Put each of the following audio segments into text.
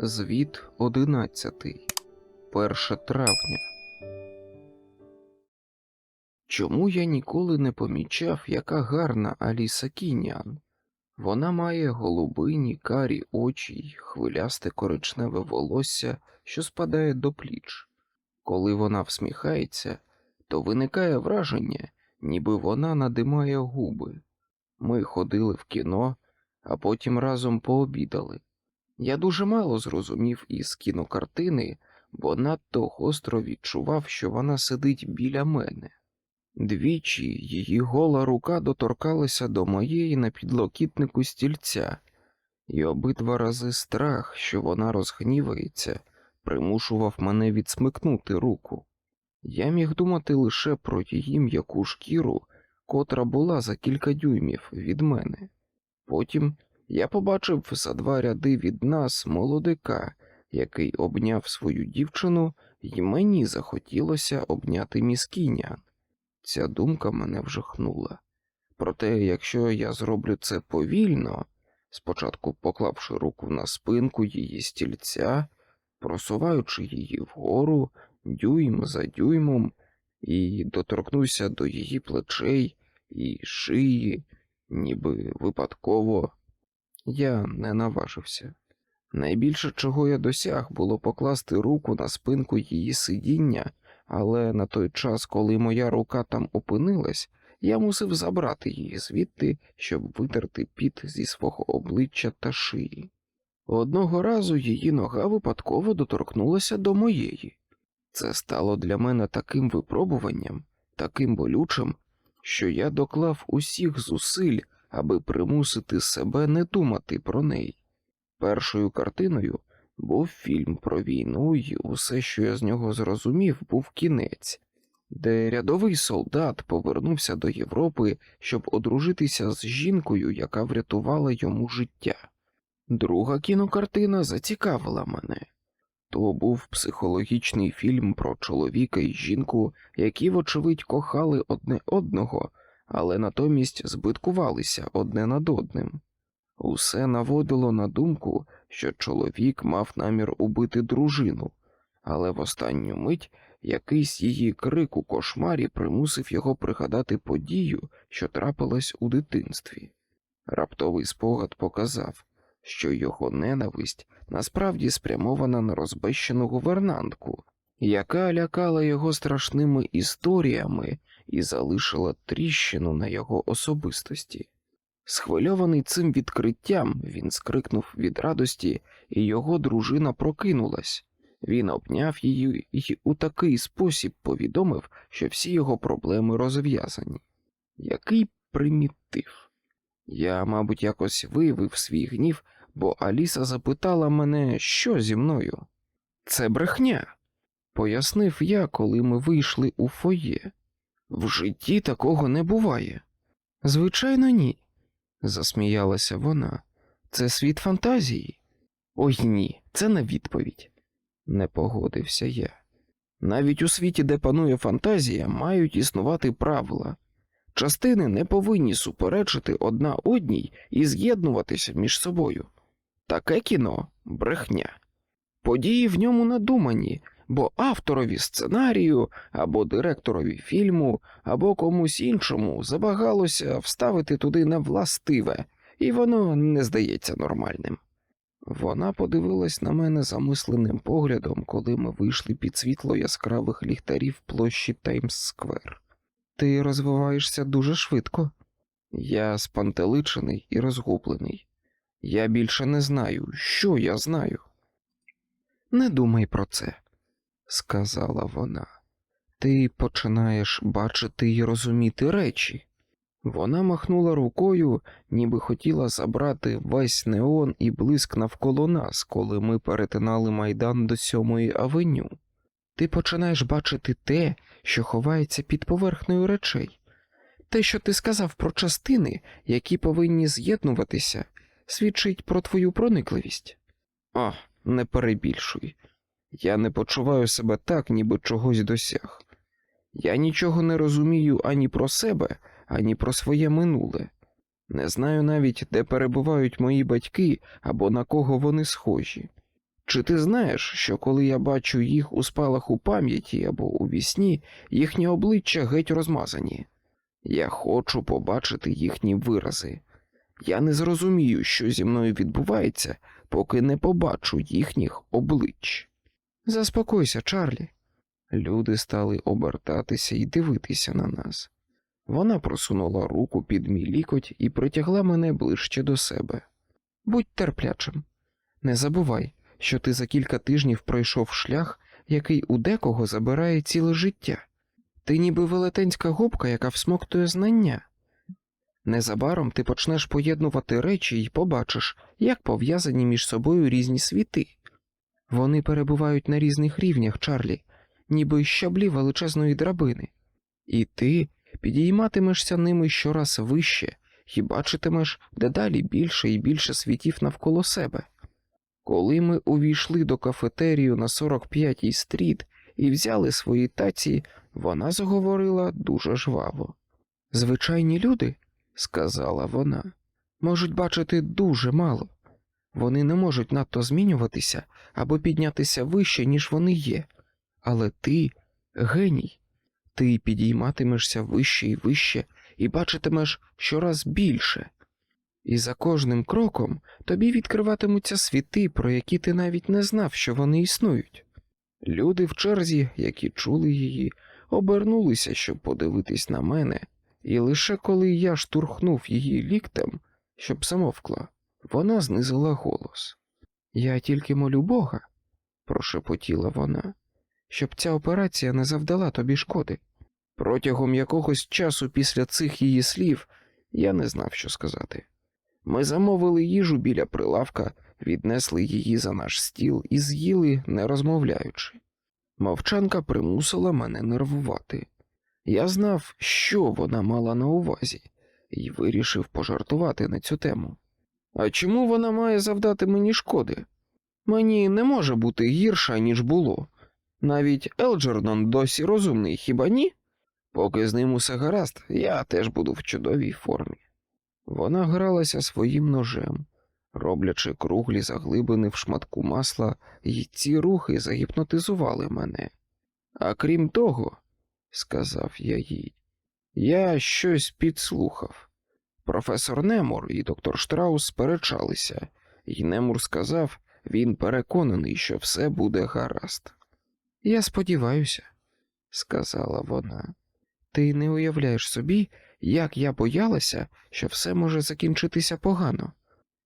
Звіт одинадцятий. 1 травня. Чому я ніколи не помічав, яка гарна Аліса Кінян? Вона має голубині карі очі й хвилясте коричневе волосся, що спадає до пліч. Коли вона всміхається, то виникає враження, ніби вона надимає губи. Ми ходили в кіно, а потім разом пообідали. Я дуже мало зрозумів із кінокартини, бо надто гостро відчував, що вона сидить біля мене. Двічі її гола рука доторкалася до моєї на підлокітнику стільця, і обидва рази страх, що вона розгнівається, примушував мене відсмикнути руку. Я міг думати лише про її м'яку шкіру, котра була за кілька дюймів від мене. Потім я побачив за два ряди від нас молодика, який обняв свою дівчину, і мені захотілося обняти міскіня. Ця думка мене вжахнула. Проте, якщо я зроблю це повільно, спочатку поклавши руку на спинку її стільця, просуваючи її вгору, дюйм за дюймом, і доторкнуся до її плечей і шиї, ніби випадково, я не наважився. Найбільше, чого я досяг, було покласти руку на спинку її сидіння, але на той час, коли моя рука там опинилась, я мусив забрати її звідти, щоб витерти піт зі свого обличчя та шиї. Одного разу її нога випадково доторкнулася до моєї. Це стало для мене таким випробуванням, таким болючим, що я доклав усіх зусиль, аби примусити себе не думати про неї. Першою картиною був фільм про війну, і усе, що я з нього зрозумів, був кінець, де рядовий солдат повернувся до Європи, щоб одружитися з жінкою, яка врятувала йому життя. Друга кінокартина зацікавила мене. То був психологічний фільм про чоловіка і жінку, які, вочевидь, кохали одне одного, але натомість збиткувалися одне над одним. Усе наводило на думку, що чоловік мав намір убити дружину, але в останню мить якийсь її крик у кошмарі примусив його пригадати подію, що трапилась у дитинстві. Раптовий спогад показав, що його ненависть насправді спрямована на розбещену гувернантку, яка лякала його страшними історіями і залишила тріщину на його особистості. Схвильований цим відкриттям, він скрикнув від радості, і його дружина прокинулась. Він обняв її і у такий спосіб повідомив, що всі його проблеми розв'язані. Який примітив. Я, мабуть, якось виявив свій гнів, бо Аліса запитала мене, що зі мною. Це брехня, пояснив я, коли ми вийшли у фоє. В житті такого не буває. Звичайно, ні, засміялася вона. Це світ фантазії. Ой ні, це не відповідь, не погодився я. Навіть у світі, де панує фантазія, мають існувати правила. Частини не повинні суперечити одна одній і з'єднуватися між собою. Таке кіно брехня. Події в ньому надумані, бо авторові сценарію або директорові фільму, або комусь іншому забагалося вставити туди невластиве, і воно не здається нормальним. Вона подивилась на мене замисленим поглядом, коли ми вийшли під світло яскравих ліхтарів площі Таймс Сквер. Ти розвиваєшся дуже швидко. Я спантеличений і розгублений. Я більше не знаю, що я знаю. Не думай про це, сказала вона. Ти починаєш бачити і розуміти речі. Вона махнула рукою, ніби хотіла забрати весь неон і блиск навколо нас, коли ми перетинали майдан до сьомої авеню. Ти починаєш бачити те, що ховається під поверхнею речей. Те, що ти сказав про частини, які повинні з'єднуватися, свідчить про твою проникливість. О, не перебільшуй. Я не почуваю себе так, ніби чогось досяг. Я нічого не розумію ані про себе, ані про своє минуле. Не знаю навіть, де перебувають мої батьки або на кого вони схожі. Чи ти знаєш, що коли я бачу їх у спалаху пам'яті або у вісні, їхні обличчя геть розмазані? Я хочу побачити їхні вирази. Я не зрозумію, що зі мною відбувається, поки не побачу їхніх облич. Заспокойся, Чарлі. Люди стали обертатися і дивитися на нас. Вона просунула руку під мій лікоть і притягла мене ближче до себе. Будь терплячим. Не забувай, що ти за кілька тижнів пройшов шлях, який у декого забирає ціле життя. Ти ніби велетенська губка, яка всмоктує знання. Незабаром ти почнеш поєднувати речі і побачиш, як пов'язані між собою різні світи. Вони перебувають на різних рівнях, Чарлі, ніби щаблі величезної драбини, і ти підійматимешся ними щораз вище і бачитимеш дедалі більше і більше світів навколо себе. Коли ми увійшли до кафетерію на 45-й стріт і взяли свої таці, вона заговорила дуже жваво. Звичайні люди, сказала вона, можуть бачити дуже мало. Вони не можуть надто змінюватися або піднятися вище, ніж вони є. Але ти геній. Ти підійматимешся вище і вище і бачитимеш щораз більше. І за кожним кроком тобі відкриватимуться світи, про які ти навіть не знав, що вони існують. Люди в черзі, які чули її, обернулися, щоб подивитись на мене, і лише коли я штурхнув її ліктем, щоб замовкла, вона знизила голос. Я тільки молю Бога, прошепотіла вона, щоб ця операція не завдала тобі шкоди. Протягом якогось часу після цих її слів я не знав, що сказати. Ми замовили їжу біля прилавка, віднесли її за наш стіл і з'їли, не розмовляючи. Мовчанка примусила мене нервувати. Я знав, що вона мала на увазі, і вирішив пожартувати на цю тему. А чому вона має завдати мені шкоди? Мені не може бути гірша, ніж було. Навіть Елджернон досі розумний, хіба ні? Поки з ним усе гаразд, я теж буду в чудовій формі. Вона гралася своїм ножем, роблячи круглі заглибини в шматку масла, і ці рухи загіпнотизували мене. А крім того, сказав я їй, я щось підслухав. Професор Немур і доктор Штраус сперечалися, і Немур сказав, він переконаний, що все буде гаразд. Я сподіваюся, сказала вона. Ти не уявляєш собі, як я боялася, що все може закінчитися погано.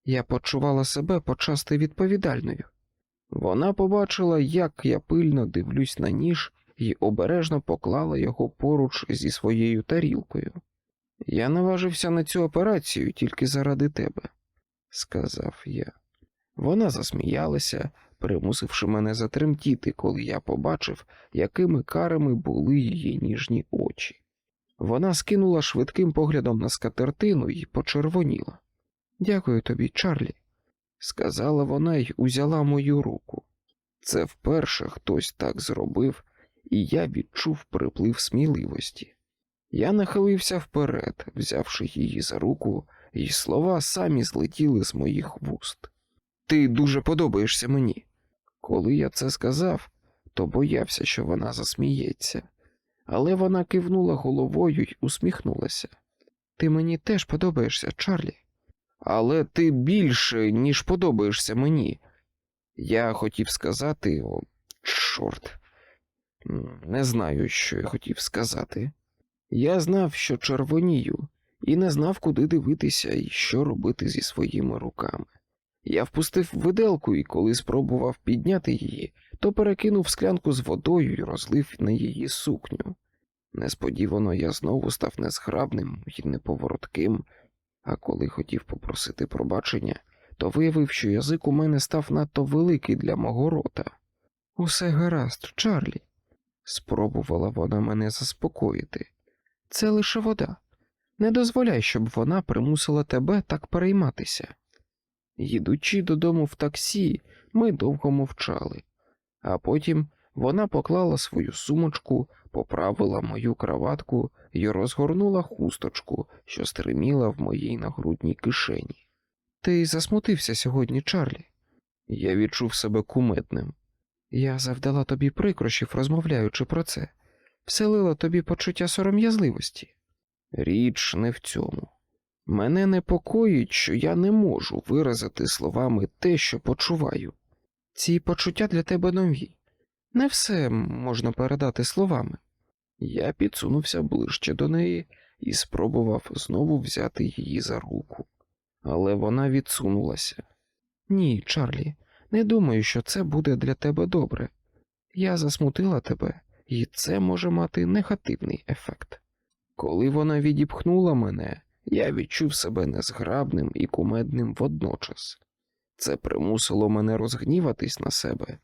Я почувала себе почасти відповідальною. Вона побачила, як я пильно дивлюсь на ніж і обережно поклала його поруч зі своєю тарілкою. Я наважився на цю операцію тільки заради тебе, сказав я. Вона засміялася, примусивши мене затремтіти, коли я побачив, якими карами були її ніжні очі. Вона скинула швидким поглядом на скатертину і почервоніла. Дякую тобі, Чарлі, сказала вона й узяла мою руку. Це вперше хтось так зробив, і я відчув приплив сміливості. Я нахилився вперед, взявши її за руку, і слова самі злетіли з моїх вуст. Ти дуже подобаєшся мені. Коли я це сказав, то боявся, що вона засміється, але вона кивнула головою й усміхнулася. Ти мені теж подобаєшся, Чарлі. Але ти більше, ніж подобаєшся мені. Я хотів сказати, о, чорт, не знаю, що я хотів сказати. Я знав, що червонію, і не знав, куди дивитися і що робити зі своїми руками. Я впустив виделку і коли спробував підняти її, то перекинув склянку з водою і розлив на її сукню. Несподівано я знову став незграбним і неповоротким, а коли хотів попросити пробачення, то виявив, що язик у мене став надто великий для мого рота. Усе гаразд, Чарлі, спробувала вона мене заспокоїти. Це лише вода. Не дозволяй, щоб вона примусила тебе так перейматися. Їдучи додому в таксі, ми довго мовчали, а потім вона поклала свою сумочку, поправила мою краватку і розгорнула хусточку, що стриміла в моїй нагрудній кишені. Ти засмутився сьогодні, Чарлі? Я відчув себе кумедним. Я завдала тобі прикрощів, розмовляючи про це, вселила тобі почуття сором'язливості. Річ не в цьому. Мене непокоїть, що я не можу виразити словами те, що почуваю. Ці почуття для тебе нові. Не все можна передати словами. Я підсунувся ближче до неї і спробував знову взяти її за руку, але вона відсунулася. Ні, Чарлі, не думаю, що це буде для тебе добре. Я засмутила тебе, і це може мати негативний ефект. Коли вона відіпхнула мене, я відчув себе незграбним і кумедним водночас. Це примусило мене розгніватись на себе.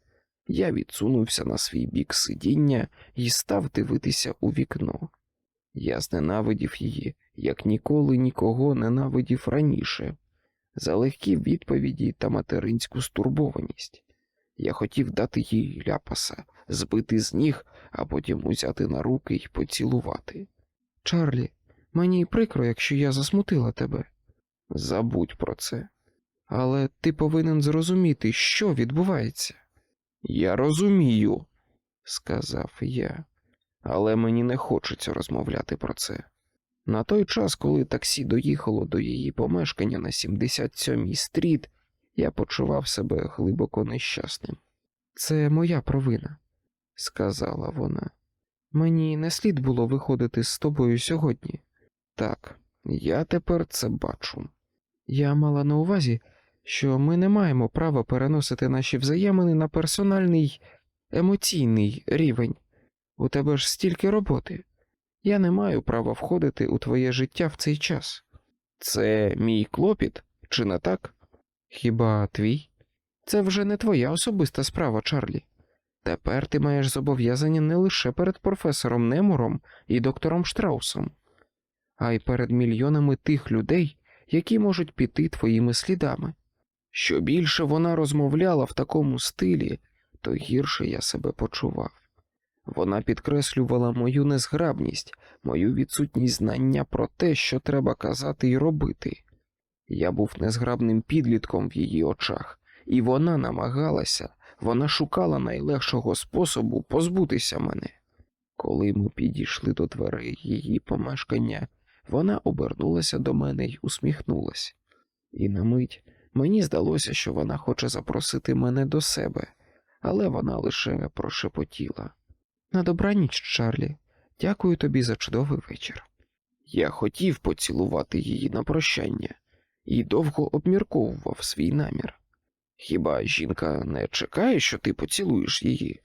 Я відсунувся на свій бік сидіння і став дивитися у вікно. Я зненавидів її, як ніколи нікого ненавидів раніше, за легкі відповіді та материнську стурбованість. Я хотів дати їй ляпаса, збити з ніг, а потім узяти на руки й поцілувати. Чарлі, мені прикро, якщо я засмутила тебе. Забудь про це. Але ти повинен зрозуміти, що відбувається. Я розумію, сказав я, але мені не хочеться розмовляти про це. На той час, коли таксі доїхало до її помешкання на 77-й стріт, я почував себе глибоко нещасним. Це моя провина, сказала вона. Мені не слід було виходити з тобою сьогодні. Так, я тепер це бачу. Я мала на увазі, що ми не маємо права переносити наші взаємини на персональний емоційний рівень. У тебе ж стільки роботи. Я не маю права входити у твоє життя в цей час. Це мій клопіт, чи не так? Хіба твій? Це вже не твоя особиста справа, Чарлі. Тепер ти маєш зобов'язання не лише перед професором Немуром і доктором Штраусом, а й перед мільйонами тих людей, які можуть піти твоїми слідами. Що більше вона розмовляла в такому стилі, то гірше я себе почував. Вона підкреслювала мою незграбність, мою відсутність знання про те, що треба казати і робити. Я був незграбним підлітком в її очах, і вона намагалася, вона шукала найлегшого способу позбутися мене. Коли ми підійшли до дверей її помешкання, вона обернулася до мене й усміхнулася. І на мить мені здалося, що вона хоче запросити мене до себе, але вона лише прошепотіла. На добраніч, Чарлі, дякую тобі за чудовий вечір. Я хотів поцілувати її на прощання і довго обмірковував свій намір. Хіба жінка не чекає, що ти поцілуєш її?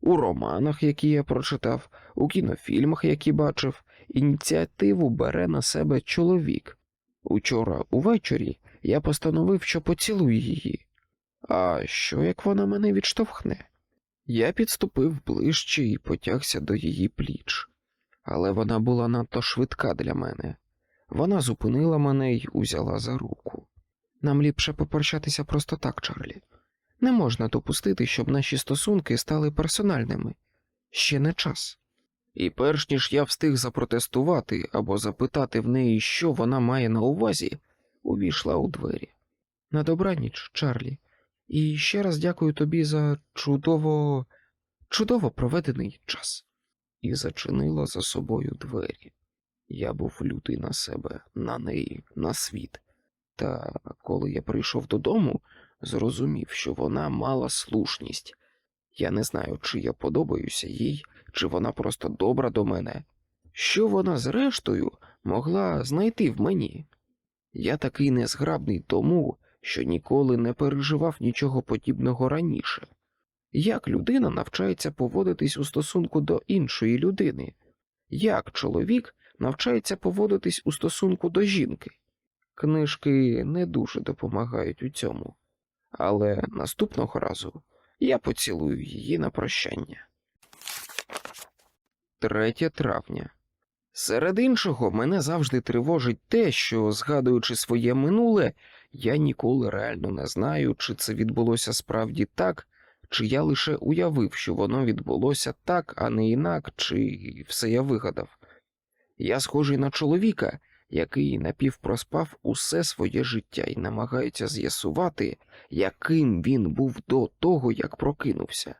У романах, які я прочитав, у кінофільмах, які бачив, ініціативу бере на себе чоловік. Учора увечері я постановив, що поцілую її. А що як вона мене відштовхне? Я підступив ближче і потягся до її пліч, але вона була надто швидка для мене. Вона зупинила мене й узяла за руку. Нам ліпше попрощатися просто так, Чарлі. Не можна допустити, щоб наші стосунки стали персональними. Ще не час. І перш ніж я встиг запротестувати або запитати в неї, що вона має на увазі, увійшла у двері. На добраніч, Чарлі, і ще раз дякую тобі за чудово, чудово проведений час. І зачинила за собою двері. Я був лютий на себе, на неї, на світ. Та коли я прийшов додому, зрозумів, що вона мала слушність. Я не знаю, чи я подобаюся їй, чи вона просто добра до мене. Що вона, зрештою, могла знайти в мені? Я такий незграбний тому, що ніколи не переживав нічого подібного раніше. Як людина навчається поводитись у стосунку до іншої людини? Як чоловік навчається поводитись у стосунку до жінки? Книжки не дуже допомагають у цьому, але наступного разу я поцілую її на прощання. 3 травня. Серед іншого, мене завжди тривожить те, що, згадуючи своє минуле, я ніколи реально не знаю, чи це відбулося справді так, чи я лише уявив, що воно відбулося так, а не інак, чи все я вигадав. Я схожий на чоловіка, який напівпроспав усе своє життя і намагається з'ясувати, яким він був до того, як прокинувся.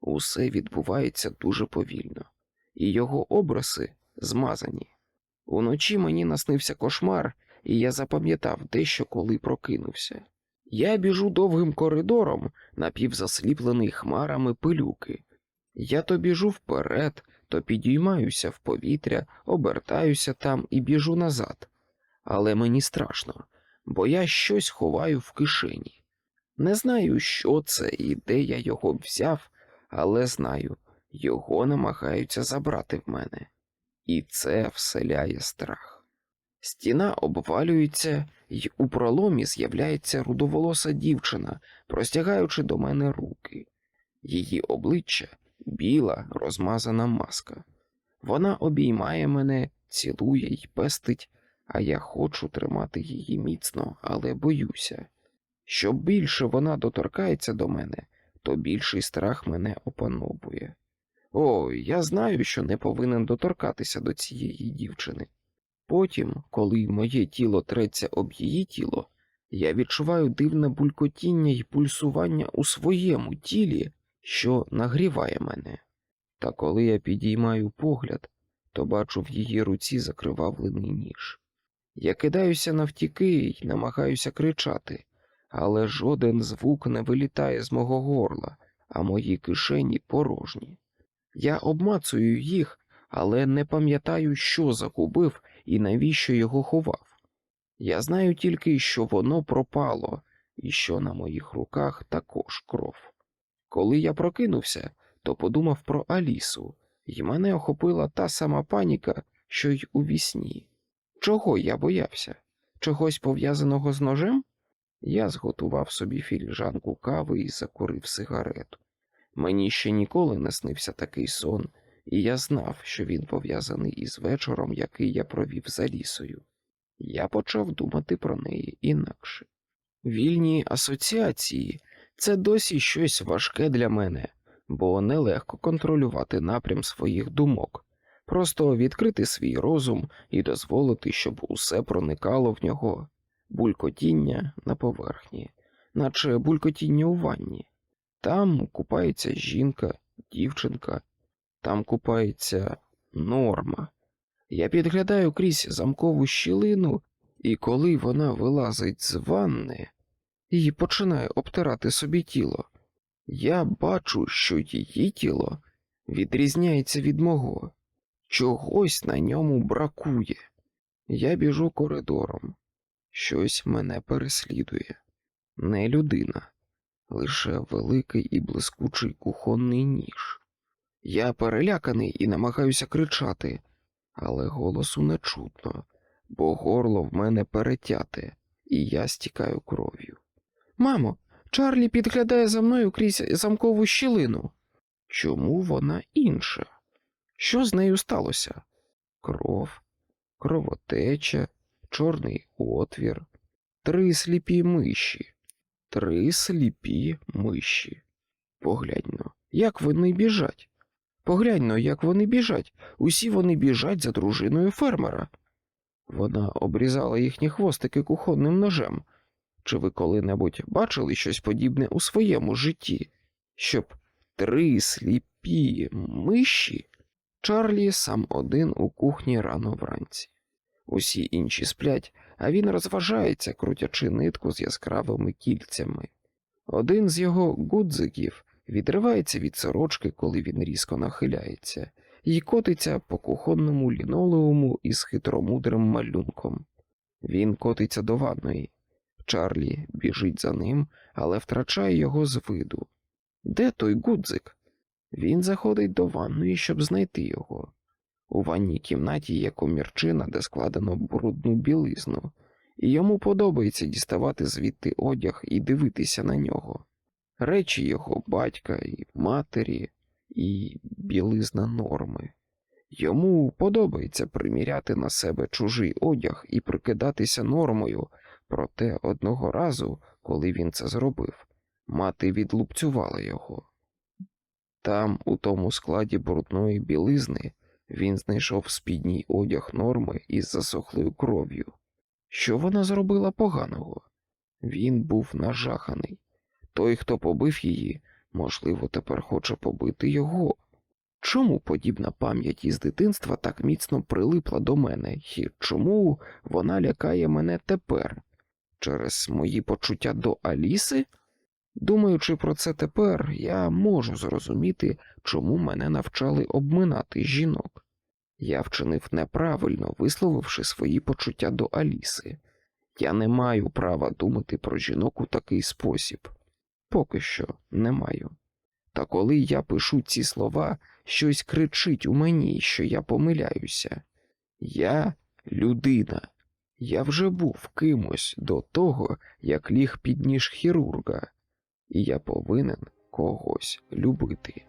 Усе відбувається дуже повільно, і його образи змазані. Уночі мені наснився кошмар, і я запам'ятав дещо, коли прокинувся. Я біжу довгим коридором, напівзасліплений хмарами пилюки. Я то біжу вперед, то підіймаюся в повітря, обертаюся там і біжу назад. Але мені страшно, бо я щось ховаю в кишені. Не знаю, що це і де я його взяв, але знаю, його намагаються забрати в мене. І це вселяє страх. Стіна обвалюється, і у проломі з'являється рудоволоса дівчина, простягаючи до мене руки. Її обличчя біла, розмазана маска. Вона обіймає мене, цілує й пестить, а я хочу тримати її міцно, але боюся. Що більше вона доторкається до мене, то більший страх мене опановує. О, я знаю, що не повинен доторкатися до цієї дівчини. Потім, коли моє тіло треться об її тіло, я відчуваю дивне булькотіння й пульсування у своєму тілі, що нагріває мене. Та коли я підіймаю погляд, то бачу в її руці закривавлений ніж. Я кидаюся навтіки й намагаюся кричати, але жоден звук не вилітає з мого горла, а мої кишені порожні. Я обмацую їх, але не пам'ятаю, що загубив і навіщо його ховав. Я знаю тільки, що воно пропало, і що на моїх руках також кров. Коли я прокинувся, то подумав про Алісу, і мене охопила та сама паніка, що й у вісні. Чого я боявся? Чогось пов'язаного з ножем? Я зготував собі філіжанку кави і закурив сигарету. Мені ще ніколи не снився такий сон, і я знав, що він пов'язаний із вечором, який я провів за лісою. Я почав думати про неї інакше. Вільні асоціації це досі щось важке для мене, бо нелегко контролювати напрям своїх думок, просто відкрити свій розум і дозволити, щоб усе проникало в нього, булькотіння на поверхні, наче булькотіння у ванні. Там купається жінка, дівчинка, там купається норма. Я підглядаю крізь замкову щілину, і коли вона вилазить з ванни і починає обтирати собі тіло, я бачу, що її тіло відрізняється від мого, чогось на ньому бракує. Я біжу коридором, щось мене переслідує, не людина, лише великий і блискучий кухонний ніж. Я переляканий і намагаюся кричати, але голосу не чутно, бо горло в мене перетяте, і я стікаю кров'ю. Мамо, Чарлі підглядає за мною крізь замкову щілину. Чому вона інша? Що з нею сталося? Кров, кровотеча, чорний отвір, три сліпі миші, три сліпі миші. Погляньно, як вони біжать. Погляньно, як вони біжать. Усі вони біжать за дружиною фермера. Вона обрізала їхні хвостики кухонним ножем. Чи ви коли-небудь бачили щось подібне у своєму житті? Щоб три сліпі миші? Чарлі сам один у кухні рано вранці. Усі інші сплять, а він розважається, крутячи нитку з яскравими кільцями. Один з його гудзиків відривається від сорочки, коли він різко нахиляється, і котиться по кухонному лінолеуму із хитромудрим малюнком. Він котиться до ванної. Чарлі біжить за ним, але втрачає його з виду. Де той гудзик? Він заходить до ванної, щоб знайти його. У ванній кімнаті є комірчина, де складено брудну білизну, і йому подобається діставати звідти одяг і дивитися на нього. Речі його батька і матері, і білизна норми. Йому подобається приміряти на себе чужий одяг і прикидатися нормою, проте одного разу, коли він це зробив, мати відлупцювала його. Там, у тому складі брудної білизни, Він знайшов спідній одяг норми із засохлою кров'ю. Що вона зробила поганого? Він був нажаханий. Той, хто побив її, можливо, тепер хоче побити його. Чому подібна пам'ять із дитинства так міцно прилипла до мене, і чому вона лякає мене тепер? Через мої почуття до Аліси? Думаючи про це тепер, я можу зрозуміти, чому мене навчали обминати жінок. Я вчинив неправильно, висловивши свої почуття до Аліси. Я не маю права думати про жінок у такий спосіб. Поки що не маю. Та коли я пишу ці слова, щось кричить у мені, що я помиляюся. Я людина. Я вже був кимось до того, як ліг під ніж хірурга, і я повинен когось любити.